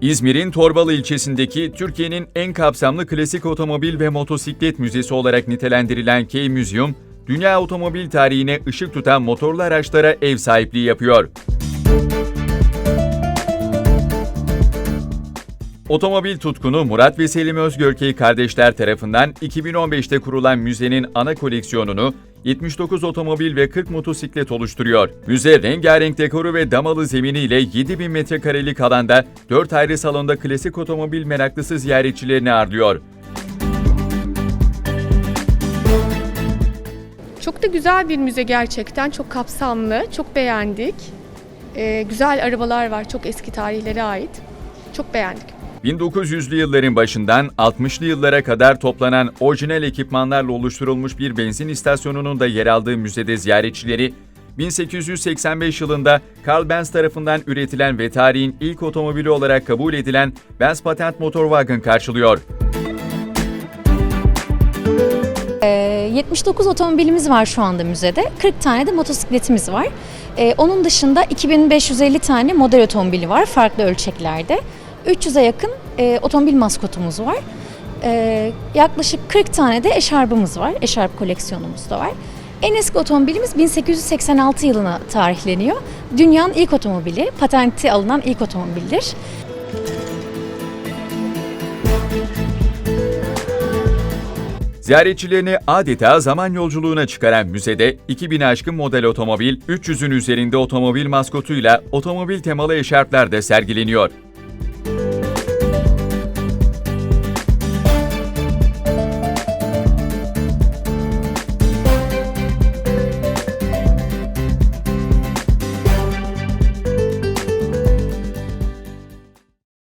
İzmir'in Torbalı ilçesindeki Türkiye'nin en kapsamlı klasik otomobil ve motosiklet müzesi olarak nitelendirilen K-Museum, dünya otomobil tarihine ışık tutan motorlu araçlara ev sahipliği yapıyor. Otomobil tutkunu Murat ve Selim Özgörkey kardeşler tarafından 2015'te kurulan müzenin ana koleksiyonunu 79 otomobil ve 40 motosiklet oluşturuyor. Müze rengarenk dekoru ve damalı zeminiyle 7000 metrekarelik alanda 4 ayrı salonda klasik otomobil meraklısı ziyaretçilerini ağırlıyor. Çok da güzel bir müze gerçekten. Çok kapsamlı, çok beğendik. Ee, güzel arabalar var, çok eski tarihlere ait. Çok beğendik. 1900'lü yılların başından 60'lı yıllara kadar toplanan orijinal ekipmanlarla oluşturulmuş bir benzin istasyonunun da yer aldığı müzede ziyaretçileri 1885 yılında Carl Benz tarafından üretilen ve tarihin ilk otomobili olarak kabul edilen Benz Patent Motorwagen karşılıyor. Ee, 79 otomobilimiz var şu anda müzede. 40 tane de motosikletimiz var. Ee, onun dışında 2550 tane model otomobili var farklı ölçeklerde. 300'e yakın e, otomobil maskotumuz var. Ee, yaklaşık 40 tane de eşarbımız var. Eşarp koleksiyonumuz da var. En eski otomobilimiz 1886 yılına tarihleniyor. Dünyanın ilk otomobili, patenti alınan ilk otomobildir. Ziyaretçilerini adeta zaman yolculuğuna çıkaran müzede 2000 aşkın model otomobil, 300'ün üzerinde otomobil maskotuyla otomobil temalı eşarplar da sergileniyor.